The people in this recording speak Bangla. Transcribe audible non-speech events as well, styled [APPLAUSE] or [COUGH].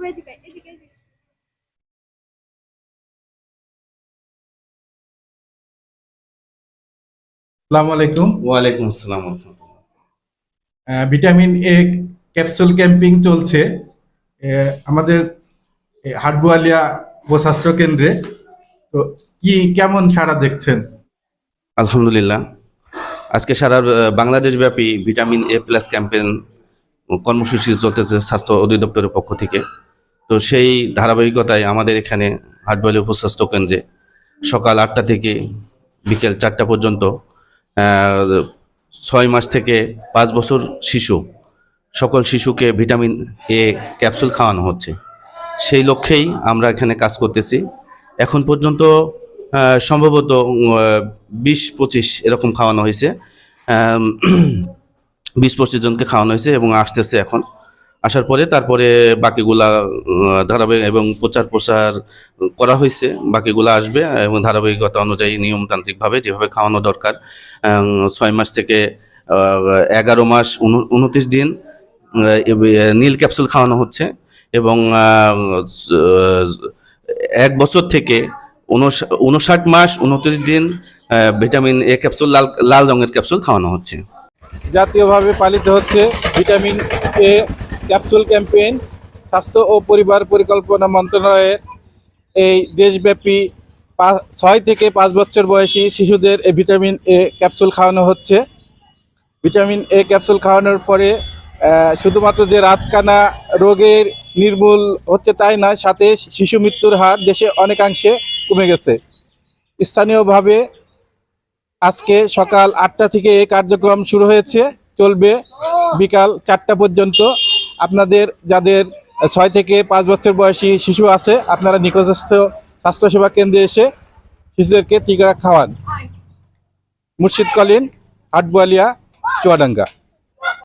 বাবা এদিকে এদিকে এদিকে আসসালামু আলাইকুম। ওয়ালাইকুম আসসালাম আহ, ভিটামিন এ ক্যাপসুল ক্যাম্পিং চলছে। আহ, আমাদের হাটবোয়ালিয়া উপস্বাস্থ্য কেন্দ্রে। তো কি কেমন সাড়া দেখছেন? আলহামদুলিল্লাহ। আজকে সারা আহ, বাংলাদেশব্যাপী ভিটামিন এ প্লাস ক্যাম্পেইন কর্মসূচি চলতেছে স্বাস্থ্য অধিদপ্তরের পক্ষ থেকে। তো সেই ধারাবাহিকতায় আমাদের এখানে হাটবালি উপস্বাস্থ্য কেন্দ্রে সকাল আটটা থেকে বিকেল চারটা পর্যন্ত ছয় মাস থেকে পাঁচ বছর শিশু, সকল শিশুকে ভিটামিন এ ক্যাপসুল খাওয়ানো হচ্ছে। সেই লক্ষ্যেই আমরা এখানে কাজ করতেছি। এখন পর্যন্ত সম্ভবত বিশ পঁচিশ এরকম খাওয়ানো হয়েছে। [CLEARS THROAT] বিশ পঁচিশ জনকে খাওয়ানো হয়েছে এবং আসতেছে এখন। আসার পরে তারপরে বাকিগুলা ধারাবাহিক এবং প্রচার প্রসার করা হয়েছে। বাকিগুলা আসবে এবং ধারাবাহিকতা অনুযায়ী নিয়মতান্ত্রিকভাবে যেভাবে খাওয়ানো দরকার ছয় মাস থেকে এগারো মাস উন- উনত্রিশ দিন নীল ক্যাপসুল খাওয়ানো হচ্ছে এবং এক বছর থেকে উনষা- উনষাট মাস উনত্রিশ দিন ভিটামিন এ ক্যাপসুল, লাল লাল রঙের ক্যাপসুল খাওয়ানো হচ্ছে। জাতীয়ভাবে পালিত হচ্ছে ভিটামিন এ ক্যাপসুল ক্যাম্পেইন স্বাস্থ্য ও পরিবার পরিকল্পনা মন্ত্রণালয়ের এই দেশব্যাপী ছয় থেকে পাঁচ বছর বয়সী শিশুদের এই ভিটামিন এ ক্যাপসুল খাওয়ানো হচ্ছে। ভিটামিন এ ক্যাপসুল খাওয়ানোর পরে শুধুমাত্র যে রাতকানা রোগের নির্মূল হচ্ছে তাই না সাথে শিশু মৃত্যুর হার দেশে অনেকাংশে কমে গেছে। স্থানীয়ভাবে আজকে সকাল আটটা থেকে এই কার্যক্রম শুরু হয়েছে, চলবে বিকাল চারটা পর্যন্ত। আপনাদের, যাদের ছয় থেকে পাঁচ বছর বয়সী শিশু আছে, আপনারা নিকটস্থ স্বাস্থ্যসেবা কেন্দ্রে এসে শিশুদেরকে টিকা খাওয়ান। মুর্শিদকালীন আটবালিয়া চুয়াডাঙ্গা।